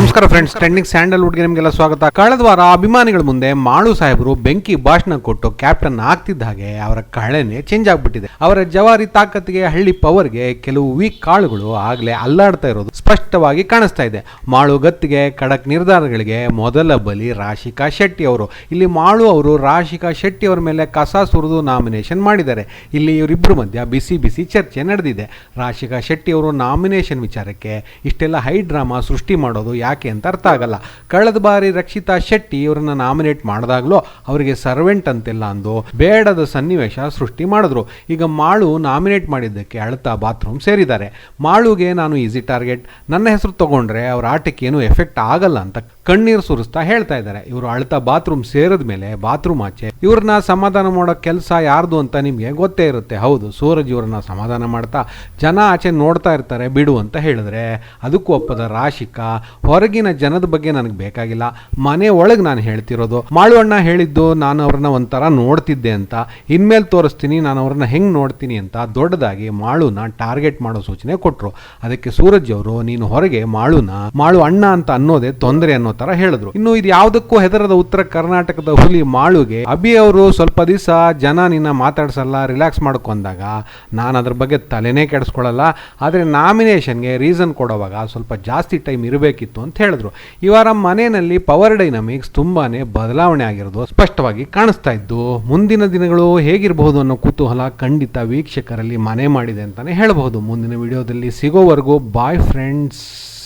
ನಮಸ್ಕಾರ friends trending ಸ್ಯಾಂಡಲ್ವುಡ್ಗೆ ನಿಮಗೆಲ್ಲ ಸ್ವಾಗತ. ಕಳೆದ ವಾರ ಅಭಿಮಾನಿಗಳ ಮುಂದೆ ಮಾಳು ಸಾಹೇಬರು ಬೆಂಕಿ ಭಾಷಣ ಕೊಟ್ಟು ಕ್ಯಾಪ್ಟನ್ ಆಗ್ತಿದ್ದ ಹಾಗೆ ಅವರ ಕಳೆನೆ ಚೇಂಜ್ ಆಗ್ಬಿಟ್ಟಿದೆ. ಅವರ ಜವಾರಿ ತಾಕತ್ತಿಗೆ ಹಳ್ಳಿ ಪವರ್ಗೆ ಕೆಲವು ವೀಕ್ ಕಾಳುಗಳು ಆಗ್ಲೇ ಅಲ್ಲಾಡ್ತಾ ಇರೋದು ಸ್ಪಷ್ಟವಾಗಿ ಕಾಣಿಸ್ತಾ ಇದೆ. ಮಾಳು ಗತ್ತಿಗೆ ಖಡಕ್ ನಿರ್ಧಾರಗಳಿಗೆ ಮೊದಲ ಬಲಿ ರಾಶಿಕಾ ಶೆಟ್ಟಿ ಅವರು. ಇಲ್ಲಿ ಮಾಳು ಅವರು ರಾಶಿಕಾ ಶೆಟ್ಟಿ ಅವರ ಮೇಲೆ ಕಸ ಸುರಿದು ನಾಮಿನೇಷನ್ ಮಾಡಿದ್ದಾರೆ. ಇಲ್ಲಿ ಇವರಿಬ್ಬರ ಮಧ್ಯ ಬಿಸಿ ಬಿಸಿ ಚರ್ಚೆ ನಡೆದಿದೆ. ರಾಶಿಕಾ ಶೆಟ್ಟಿ ಅವರು ನಾಮಿನೇಷನ್ ವಿಚಾರಕ್ಕೆ ಇಷ್ಟೆಲ್ಲ ಹೈ ಡ್ರಾಮಾ ಸೃಷ್ಟಿ ಮಾಡೋದು ಯಾಕೆ ಅಂತ ಅರ್ಥ ಆಗಲ್ಲ. ಕಳೆದ ಬಾರಿ ರಕ್ಷಿತಾ ಶೆಟ್ಟಿ ಇವರನ್ನ ನಾಮಿನೇಟ್ ಮಾಡಿದಾಗಲೂ ಅವರಿಗೆ ಸರ್ವೆಂಟ್ ಅಂತಿಲ್ಲ ಅಂದು ಬೇಡದ ಸನ್ನಿವೇಶ ಸೃಷ್ಟಿ ಮಾಡಿದ್ರು. ಈಗ ಮಾಳು ನಾಮಿನೇಟ್ ಮಾಡಿದ್ದಕ್ಕೆ ಅಳ್ತಾ ಬಾತ್ರೂಮ್ ಸೇರಿದ್ದಾರೆ. ಮಾಳುಗೆ ನಾನು ಈಸಿ ಟಾರ್ಗೆಟ್, ನನ್ನ ಹೆಸರು ತಗೊಂಡ್ರೆ ಅವ್ರ ಆಟಕ್ಕೆ ಏನು ಎಫೆಕ್ಟ್ ಆಗಲ್ಲ ಅಂತ ಕಣ್ಣೀರು ಸುರಿಸ್ತಾ ಹೇಳ್ತಾ ಇದ್ದಾರೆ. ಇವರು ಅಳ್ತಾ ಬಾತ್ರೂಮ್ ಸೇರಿದ ಮೇಲೆ ಬಾತ್ರೂಮ್ ಆಚೆ ಇವ್ರನ್ನ ಸಮಾಧಾನ ಮಾಡೋ ಕೆಲಸ ಯಾರ್ದು ಅಂತ ನಿಮಗೆ ಗೊತ್ತೇ ಇರುತ್ತೆ. ಹೌದು, ಸೂರಜ್ ಇವ್ರನ್ನ ಸಮಾಧಾನ ಮಾಡ್ತಾ ಜನ ಆಚೆ ನೋಡ್ತಾ ಇರ್ತಾರೆ ಬಿಡು ಅಂತ ಹೇಳಿದ್ರೆ. ಅದಕ್ಕೂ ಒಪ್ಪದ ರಾಶಿಕಾ ಹೊರಗಿನ ಜನದ ಬಗ್ಗೆ ನನಗೆ ಬೇಕಾಗಿಲ್ಲ. ಮನೆ ಒಳಗೆ ನಾನು ಹೇಳ್ತಿರೋದು. ಮಾಳುವಣ್ಣ ಹೇಳಿದ್ದು ನಾನು ಅವ್ರನ್ನ ಒಂಥರ ನೋಡ್ತಿದ್ದೆ ಅಂತ. ಇನ್ಮೇಲೆ ತೋರಿಸ್ತೀನಿ, ನಾನು ಅವ್ರನ್ನ ಹೆಂಗೆ ನೋಡ್ತೀನಿ ಅಂತ ದೊಡ್ಡದಾಗಿ ಮಾಳುನ ಟಾರ್ಗೆಟ್ ಮಾಡೋ ಸೂಚನೆ ಕೊಟ್ಟರು ಅದಕ್ಕೆ ಸೂರಜ್ ಅವರು, ನೀನು ಹೊರಗೆ ಮಾಳುನ, ಮಾಳು ಅಣ್ಣ ಅಂತ ಅನ್ನೋದೇ ತೊಂದರೆ ಅನ್ನೋ ತರ ಹೇಳಿದ್ರು. ಇನ್ನು ಇದು ಯಾವುದಕ್ಕೂ ಹೆದರದ ಉತ್ತರ ಕರ್ನಾಟಕದ ಹುಲಿ ಮಾಳುಗೆ, ಅಭಿ ಅವರು ಸ್ವಲ್ಪ ದಿವಸ ಜನ ನಿನ್ನ ಮಾತಾಡ್ಸಲ್ಲ, ರಿಲ್ಯಾಕ್ಸ್ ಮಾಡ್ಕೊಂಡಾಗ ನಾನು ಅದ್ರ ಬಗ್ಗೆ ತಲೆನೇ ಕೆಡಿಸ್ಕೊಳ್ಳಲ್ಲ ಆದರೆ ನಾಮಿನೇಷನ್ಗೆ ರೀಸನ್ ಕೊಡೋವಾಗ ಸ್ವಲ್ಪ ಜಾಸ್ತಿ ಟೈಮ್ ಇರಬೇಕಿತ್ತು ಹೇಳಿದ್ರು. ಈ ವಾರ ಮನೆಯಲ್ಲಿ ಪವರ್ ಡೈನಮಿಕ್ಸ್ ತುಂಬಾನೇ ಬದಲಾವಣೆ ಆಗಿರೋದು ಸ್ಪಷ್ಟವಾಗಿ ಕಾಣಿಸ್ತಾ ಇದ್ದು, ಮುಂದಿನ ದಿನಗಳು ಹೇಗಿರಬಹುದು ಅನ್ನೋ ಕುತೂಹಲ ಖಂಡಿತ ವೀಕ್ಷಕರಲ್ಲಿ ಮನೆ ಮಾಡಿದೆ ಅಂತಾನೆ ಹೇಳಬಹುದು. ಮುಂದಿನ ವಿಡಿಯೋದಲ್ಲಿ ಸಿಗೋವರೆಗೂ ಬಾಯ್ ಫ್ರೆಂಡ್ಸ್